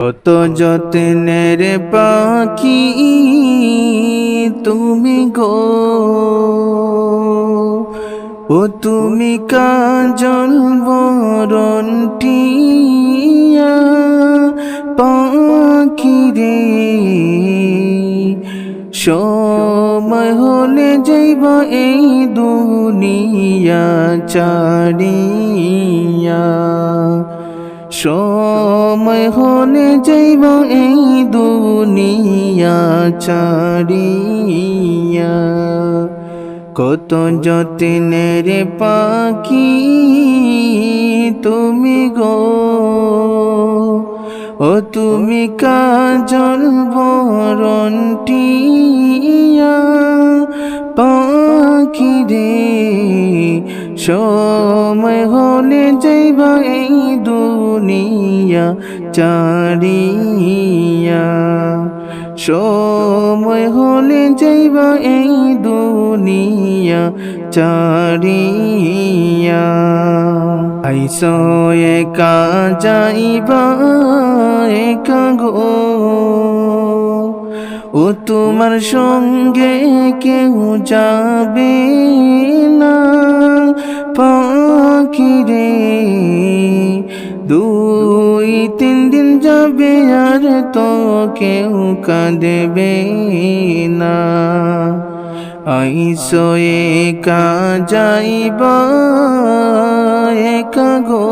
কত যত্নের পাখি তুমি গো? ও তুমি কাজল বরণ টিয়া পাখি রে? সময় হলে যাইব এই দুনিয়া চাড়িয়া সময় হলে যাইব এই দুনিয়া ছাড়িয়া। কত যত্নের পাখি তুমি গো। ও তুমি কাজল বরণটিয়া পাখি রে সময় হলে যাইব এই দুনিয়া চারিয়া। সময় হলে যাইব এই দুনিয়া চারিয়া। আইস একা যাইবা একা গো। ও তোমার সঙ্গে কেউ যাবে না। পাখি রে। দুই, তিন দিন যাবে আর তো কেউ কাঁদবে না। আইসো একা যাইবা, একা গো।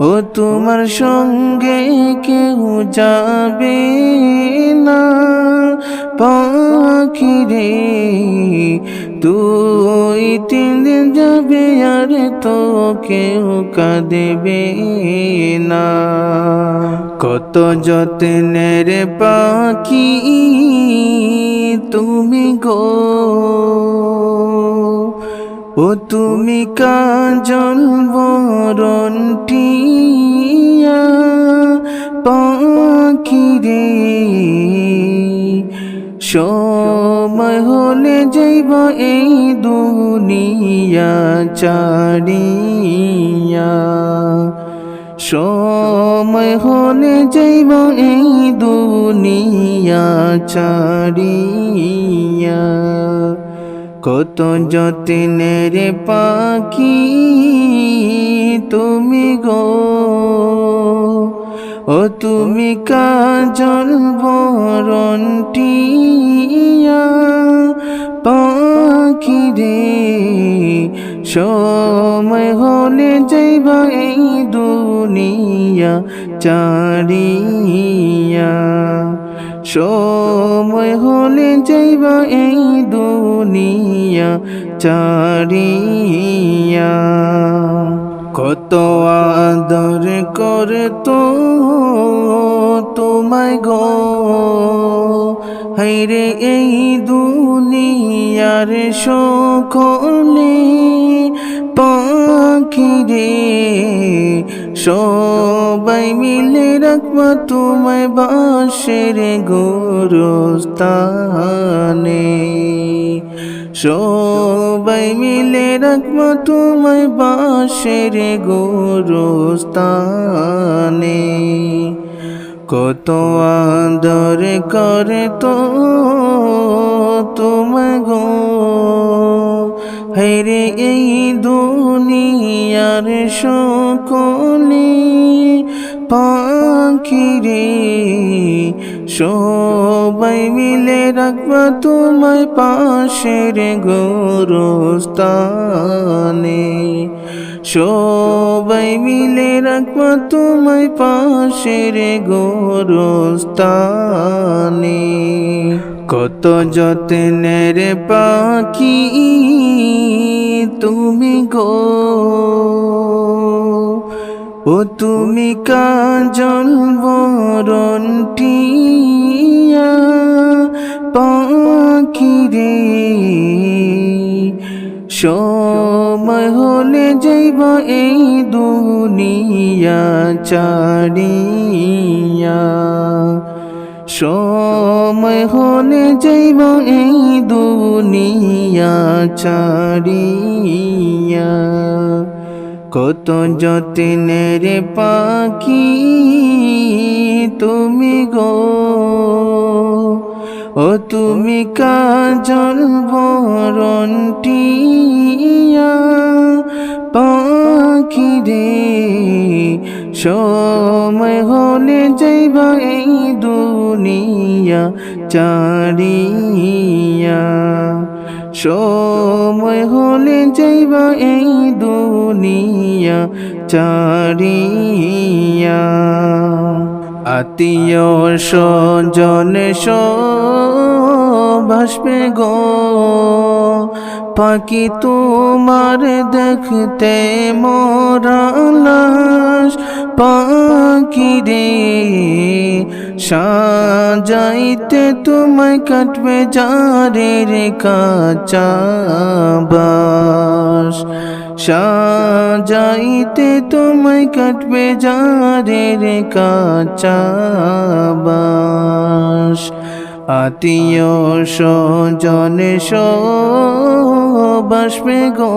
ও তোমার সঙ্গে কেউ যাবে না। পাখি রে তুই তিন দিন যাবে আর তো কেউ কাঁদবে না। কত যত্নের পাখি তুমি গো। ও তুমি কাজল বরণটিয়া পাখি রে সময় হলে যাইব এই দুনিয়া চাড়িয়া সময় হলে যাইব এই দুনিয়া চাড়িয়া কত যত্নের পাখি তুমি গো। ও তুমি কাজল বরণটিয়া পাখি রে, সময় হলে যাইব এই দুনিয়া চারিয়া। সময় হলে যাইব এই দুনিয়া চারিয়া। কত আদর করে তো তোমায় গো। হাইরে এই দুনিয়ার সকলে পাখি রে সবাই মিলে রাখবা তোমায় বাসের গোরস্থানে। সবাই মিলে রাখবা তোমায় বাসের গোরস্থানে। কত আদর করে তো গো হেরে এই দুনিয়ার সকলে পাখি রে। সবাই মিলে রাখবা তোমায় পাশের গোরস্থানে। সবাই মিলে রাখবা তোমায় পাশের গোরস্থানে। কত যত্নের পাখি তুমি গো। ও তুমি কাজল বরণটিয়া পাখি রে সময় হলে যাইব এই দুনিয়া চাড়িয়া সময় হলে যাইব এই দুনিয়া চাড়িয়া কত যতিনের পাখি তুমি গো ও তুমি কাজল বরন্টিয়া পাখি রে সময় হলে যাইবা এই দুনিয়া চারিয়া। সময় হলে যাইবা এই দুনিয়া চারিয়া। আত্মীয় স্বজন ভাসবে গো। পাখি তোমার দেখতে মোরালাস পাখি রে সাজাইতে তোমায় কাটবে যারে রে কাঁচা বাস। সাজাইতে তোমায় কাটবে যাদের রে আতিয় বাস। আত্মীয় স্বজন বাসবে গো।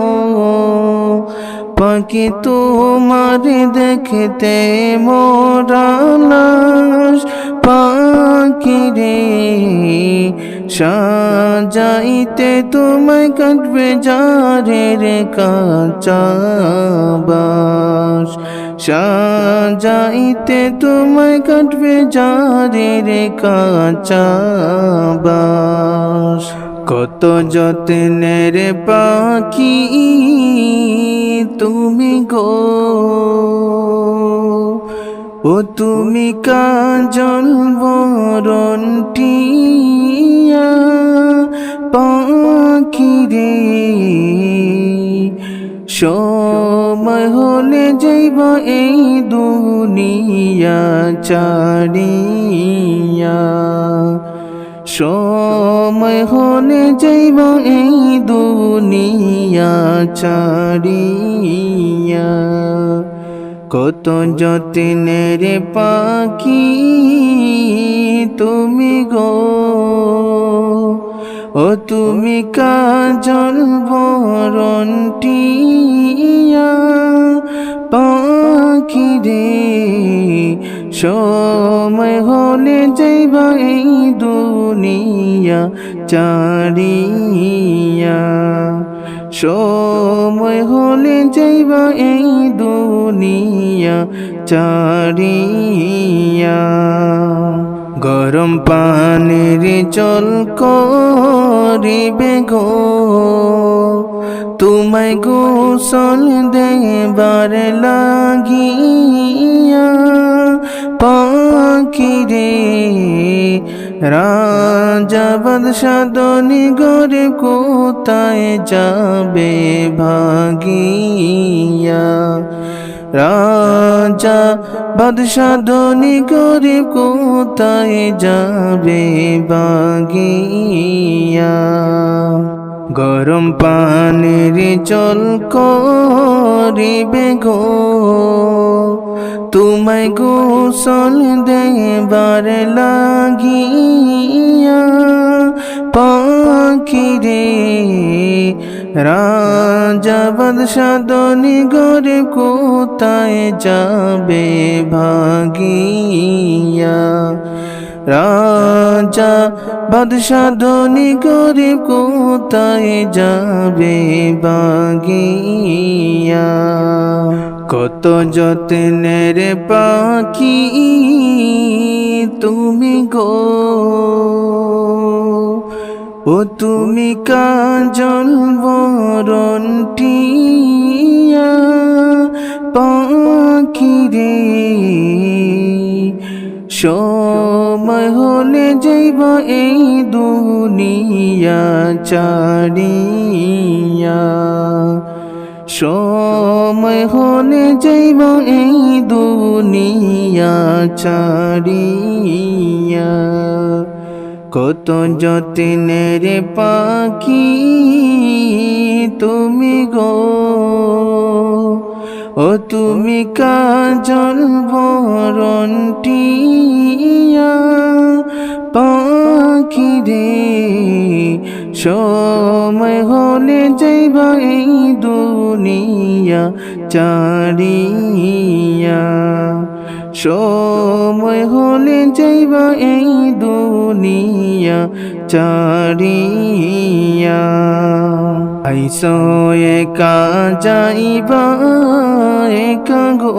পাখি তোমার দেখতে মোরালাস পাখি রে, সাজাইতে তোমায় কাটবে যারে রে কাঁচা বাস সাজাইতে তোমায় কাটবে যারে রে কাঁচা বাস কত যত্নের পাখি তুমি গো। ও তুমি কাজল বরন্টিয়া পাখিরে। সময় হলে যাইব এই দুনিয়া চারিয়া। সময় হলে যাইব এই দুনিয়া চারিয়া কত যত্নের পাখি তুমি গো। ও তুমি কাজল বরন্টিয়া পাখি রে। সময় হলে যাইবা এই দুনিয়া চারিয়া। সময় হলে যাইবা এই দুনিয়া চারিয়া। গরম পানির চল করিবে গো। তোমায় গোসল দেবার লাগিয়া রাজা বাদশাদনি গরে কোথায় যাবে ভাগিয়া? রাজা বাদশাদনি গরে কোথায় যাবে বাগিয়া গরম পানির চল করিবে গো। তোমায় গোসল দেবার লাগিয়া পাখি রে রাজা বাদশাদনি গরে কোথায় যাবে ভাগিয়া? রাজা বাদশাদনি গরিব কোথায় যাবে বাগিয়া কত যত্নের পাখি তুমি গো? ও তুমি কাজল বরন্টিয়া পাখি রে সময় হলে যাইব এই দুনিয়া চারিয়া। সময় হলে যাইব এই দুনিয়া চারিয়া কত যত্নের পাখি তুমি গো। ও তুমি কাজল বরন্টিয়া পাখি রে। সময় হলে এই দুনিয়া চারিয়া। সময় হলে যাইবা এই দুনিয়া চারিয়া। আইসো একা যাইবা, একা গো।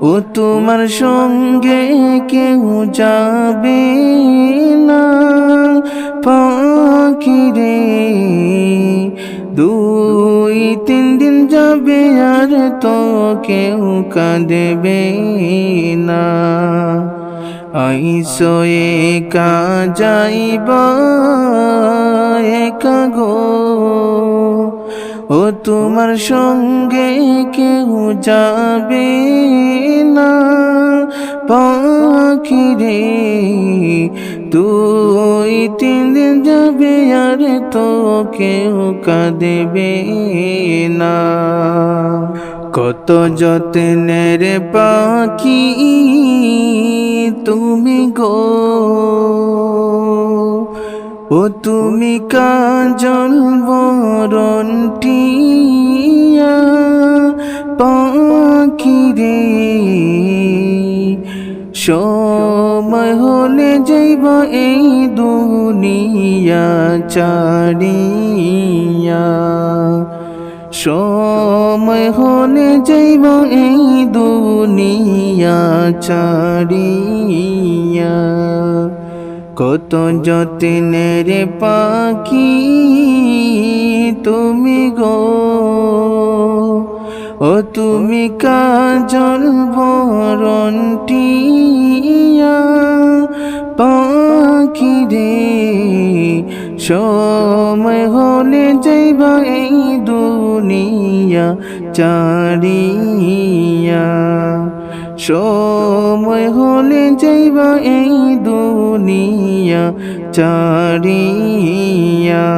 ও তোমার সঙ্গে কেউ যাবে না। পাখি রে দুই তিন দিন যাবে আর তো কেউ কাঁদবে না। আইসো একা যাইবা, একা গো। ও তোমার সঙ্গে কেউ যাবে না পাখি রে তুই তিন যাবে আর তো কেউ কাঁদবে না। কত যত্নের পাখি তুমি গো। ও তুমি কাজল বরণটিয়া পাখি রে সময় হলে যাইব এই দুনিয়া চারিয়া সময় হলে যাইব এই দুনিয়া চারিয়া কত যত্নের পাখি তুমি গো। তুমি কাজল বরণটিয়া পাখি রে। সময় হলে যাইবা এই দুনিয়া চারিয়া। সময় হলে যাইবা এই দুনিয়া চারিয়া।